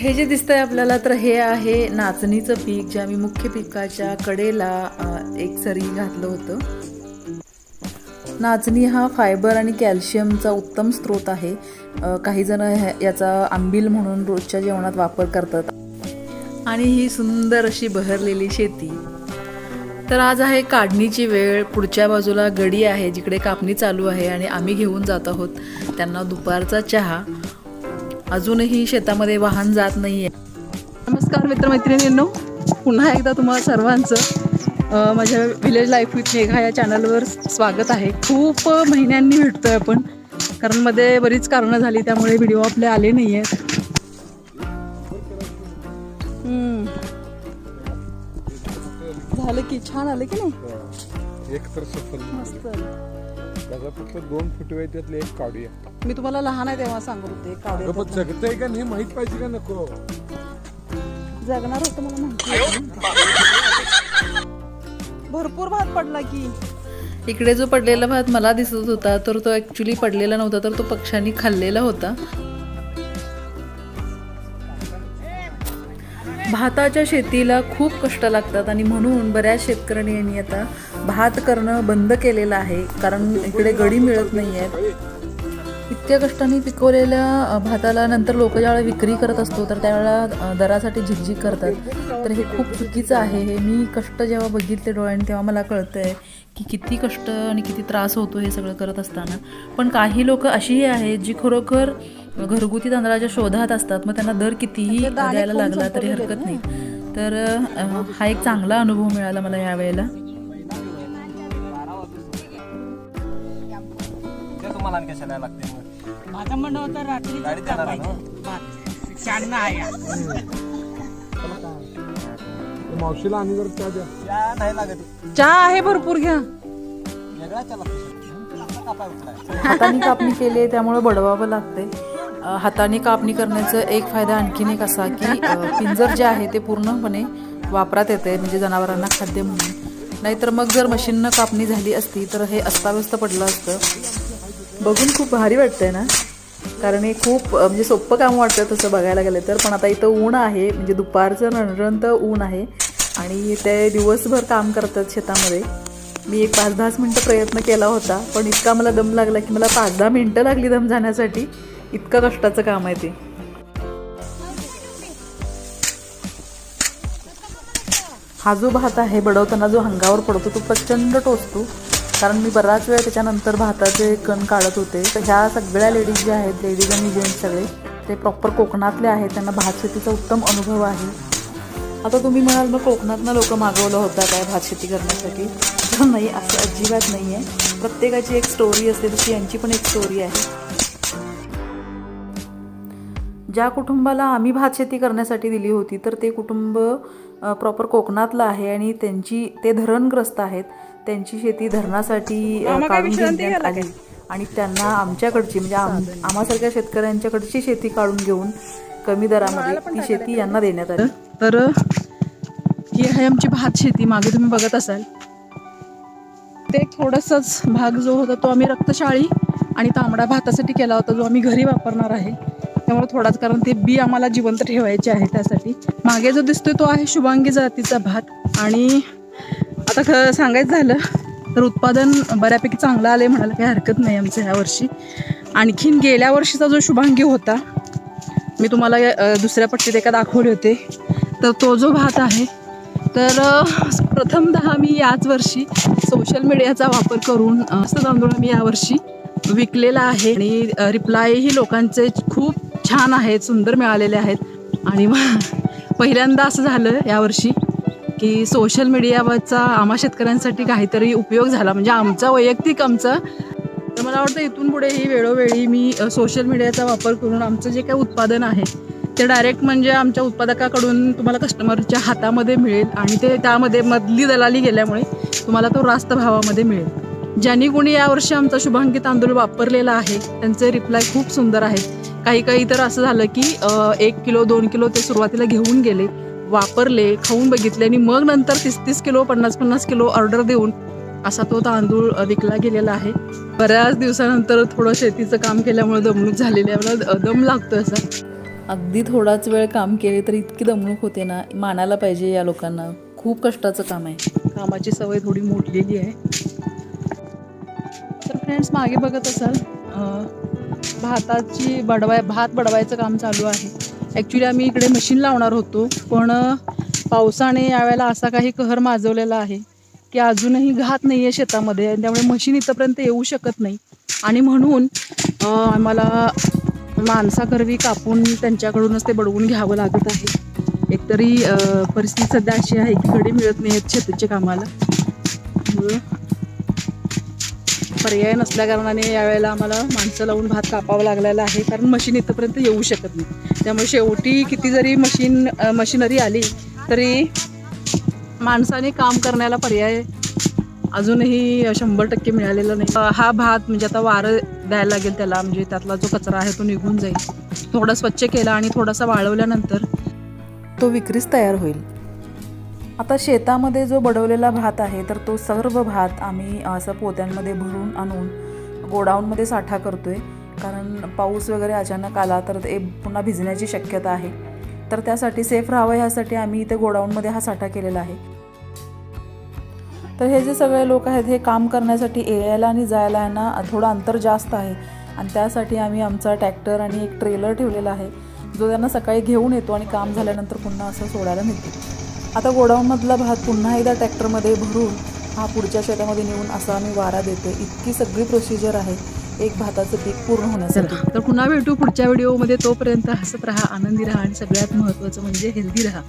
हे जे दिसतंय आपल्याला तर हे आहे नाचणीचं पीक जे आम्ही मुख्य पिकाच्या कडेला एक सरी घातलं होतं. नाचणी हा फायबर आणि कॅल्शियमचा उत्तम स्रोत आहे. काही जण याचा आंबील म्हणून रोजच्या जेवणात वापर करतात. आणि ही सुंदर अशी बहरलेली शेती. तर आज आहे काढणीची वेळ. पुढच्या बाजूला गडी आहे जिकडे कापणी चालू आहे आणि आम्ही घेऊन जात आहोत. त्यांना दुपारचा चहा. अजूनही शेतामध्ये वाहन जात नाही आहे नमस्कार मित्रमैत्रिणींनो पुन्हा एकदा तुम्हाला सर्वांचं माझ्या विलेज लाईफ विथ मेघा या चॅनलवर स्वागत आहे. खूप महिन्यांनी भेटतोय आपण कारण मध्ये बरीच कारणं झाली त्यामुळे व्हिडिओ आपले आले नाही आहेत हम्म. झालं की छान आलं की नाही? एक तर सफल. मस्त. त्याचा फक्त दोन फुटवे त्यातले एक काढूया मी तुम्हाला लहान आहे तेव्हा सांगत होते अगं पण जगतंय का नाही माहीत पाहिजे का नको? जगणार होतं मला माहिती. भरपूर भात पडला की. इकडे जो पडलेला भात मला दिसत होता तर तो ॲक्च्युली पडलेला नव्हता तर तो पक्ष्यांनी खाल्लेला होता. भाताच्या शेतीला खूप कष्ट लागतात आणि म्हणून बऱ्याच शेतकऱ्यांनी आता भात करणं बंद केलेलं आहे कारण इकडे गडी मिळत नाही आहेत. इतक्या कष्टाने पिकवलेल्या भाताला नंतर लोक ज्यावेळेला विक्री करत असतो तर त्यावेळेला दरासाठी झिकझिक करतात. तर हे खूप चुकीचं आहे. हे मी कष्ट जेव्हा बघितले डोळ्याने तेव्हा मला कळतं आहे की किती कष्ट आणि किती त्रास होतो हे सगळं करत असताना. पण काही लोक अशीही आहेत जी खरोखर घरगुती तांदळाच्या शोधात असतात मग त्यांना दर कितीही द्यायला लागला तरी हरकत नाही. तर हा एक चांगला अनुभव मिळाला मला यावेळेला. माझं म्हणणं होतं रात्री मावशीला आणि जर त्या द्या. या नाही लागत. चहा आहे भरपूर घ्या. वेगळा हाताने कापणी केली त्यामुळे बडवावं लागते हाताने कापणी करण्याचा एक फायदा आणखीन एक असा की पिंजर जे आहे ते पूर्णपणे वापरात येते म्हणजे जनावरांना खाद्य म्हणून. नाहीतर मग जर मशीननं कापणी झाली असती तर हे अस्ताव्यस्त पडलं असतं. बघून खूप भारी वाटतंय ना? कारण हे खूप म्हणजे सोपं काम वाटतं तसं बघायला गेलं तर पण आता इथं ऊन आहे म्हणजे दुपारचं रणरणत ऊन आहे. आणि ते दिवसभर काम करतात शेतामध्ये. मी एक पाच दहाच मिनटं प्रयत्न केला होता पण इतका मला दम लागला की मला पाच दहा मिनटं लागली दम जाण्यासाठी. इतकं कष्टाचं काम आहे ते. हा जो भात आहे बडवताना जो अंगावर पडतो तो प्रचंड टोचतो. कारण मी बराच वेळ त्याच्यानंतर भाताचे कण काढत होते. तर ह्या सगळ्या लेडीज ज्या आहेत लेडीज आणि जेंट्स सगळे ते प्रॉपर कोकणातले आहेत. त्यांना भात शेतीचा उत्तम अनुभव आहे. आता तुम्ही म्हणाल मग कोकणातनं लोक मागवलं होतं काय भात शेती करण्यासाठी? तर नाही असं अजिबात नाही आहे प्रत्येकाची एक स्टोरी असते तशी यांची पण एक स्टोरी आहे. ज्या कुटुंबाला आम्ही भात शेती करण्यासाठी दिली होती तर ते कुटुंब प्रॉपर कोकणातलं आहे आणि त्यांची ते धरणग्रस्त आहेत. त्यांची शेती धरणासाठी काढून घेण्यात आली. आणि त्यांना आमच्याकडची म्हणजे आम आम्हासारख्या शेतकऱ्यांच्याकडची शेती काढून घेऊन कमी दरामध्ये ती शेती यांना देण्यात आली. तर ही आहे आमची भात शेती. मागे तुम्ही बघत असाल. ते थोडंसंच भाग जो होता तो आम्ही रक्तशाळी आणि तांबडा भातासाठी केला होता जो आम्ही घरी वापरणार आहे. त्यामुळे थोडाच कारण ते बी आम्हाला जिवंत ठेवायचे आहे त्यासाठी. मागे जो दिसतोय तो आहे शुभांगी जातीचा भात. आणि आता ख सांगायचं झालं तर उत्पादन बऱ्यापैकी चांगलं आलं आहे म्हणायला काही हरकत नाही आमचं ह्या वर्षी. आणखीन गेल्या वर्षीचा जो शुभांगी होता मी तुम्हाला दुसऱ्या पट्टीत एका दाखवले होते. तर तो जो भात आहे तर प्रथमतः मी याच वर्षी सोशल मीडियाचा वापर करून असं तांदूळ मी यावर्षी विकलेला आहे. आणि रिप्लायही लोकांचे खूप छान आहेत सुंदर मिळालेले आहेत. आणि मग पहिल्यांदा असं झालं यावर्षी की सोशल मीडियावरचा आम्हा शेतकऱ्यांसाठी काहीतरी उपयोग झाला. म्हणजे आमचा वैयक्तिक आमचा. तर मला वाटतं इथून पुढेही वेळोवेळी मी सोशल मीडियाचा वापर करून आमचं जे काही उत्पादन आहे ते डायरेक्ट म्हणजे आमच्या उत्पादकाकडून तुम्हाला कस्टमरच्या हातामध्ये मिळेल. आणि ते त्यामध्ये मधली दलाली गेल्यामुळे तुम्हाला तो रास्त भावामध्ये मिळेल. ज्यांनी कोणी यावर्षी आमचा शुभांगी तांदूळ वापरलेला आहे त्यांचे रिप्लाय खूप सुंदर आहेत. काही काही तर असं झालं की एक किलो दोन किलो ते सुरुवातीला घेऊन गेले वापरले खाऊन बघितले आणि मग नंतर तीस तीस किलो पन्नास पन्नास किलो ऑर्डर देऊन असा तो तांदूळ विकला गेलेला आहे. बऱ्याच दिवसानंतर थोडं शेतीचं काम केल्यामुळे दमणूक झालेली आहे. मला दम लागतो असा. अगदी थोडाच वेळ काम केले तर इतकी दमणूक होते ना मानायला पाहिजे या लोकांना. खूप कष्टाचं काम आहे. कामाची सवय थोडी मोडलेली आहे. फ्रेंड्स मागे बघत असाल भाताची बडवाय भात बडवायचं काम चालू आहे. ॲक्च्युली आम्ही इकडे मशीन लावणार होतो पण पावसाने यावेळेला असा काही कहर माजवलेला आहे की अजूनही घात नाही आहे शेतामध्ये त्यामुळे मशीन इथंपर्यंत येऊ शकत नाही. आणि म्हणून आम्हाला माणसाकरवी कापून त्यांच्याकडूनच ते बडवून घ्यावं लागत आहे. एकतरी परिस्थिती सध्या अशी आहे की कडे मिळत नाही आहेत शेतीच्या कामाला. पर्याय नसल्याकारणाने यावेळेला आम्हाला माणसं लावून भात कापावा लागलेला आहे. कारण मशीन इथंपर्यंत येऊ शकत नाही. त्यामुळे शेवटी किती जरी मशीन मशीनरी मशिनरी आली तरी माणसाने काम करण्याला पर्याय अजूनही शंभर टक्के मिळालेला नाही. हा भात म्हणजे आता वारं द्यायला लागेल त्याला. म्हणजे त्यातला जो कचरा आहे तो निघून जाईल. थोडा स्वच्छ केला आणि थोडासा वाळवल्यानंतर तो विक्रीस तयार होईल. आता शेतामध्ये जो बडवलेला भात आहे तर तो सर्व भात आम्ही असं पोत्यांमध्ये भरून आणून गोडाऊनमध्ये साठा करतोय. कारण पाऊस वगैरे अचानक आला तर ते पुन्हा भिजण्याची शक्यता आहे. तर त्यासाठी सेफ राहावं यासाठी आम्ही इथे गोडाऊनमध्ये हा साठा केलेला आहे. तर हे जे सगळे लोक आहेत हे काम करण्यासाठी यायला आणि जायला यांना थोडं अंतर जास्त आहे. आणि त्यासाठी आम्ही आमचा ट्रॅक्टर आणि एक ट्रेलर ठेवलेला आहे जो त्यांना सकाळी घेऊन येतो आणि काम झाल्यानंतर पुन्हा असं सोडायला नेतो आता गोडाऊनमधला भात पुन्हा एकदा ट्रॅक्टरमध्ये भरून हा पुढच्या शेतामध्ये नेऊन असा आम्ही वारा देते. इतकी सगळी प्रोसिजर आहे. एक भाताचं पीक पूर्ण होण्यासाठी. तर पुन्हा भेटू पुढच्या व्हिडिओमध्ये तोपर्यंत हसत राहा आनंदी राहा आणि सगळ्यात महत्त्वाचं म्हणजे हेल्दी राहा.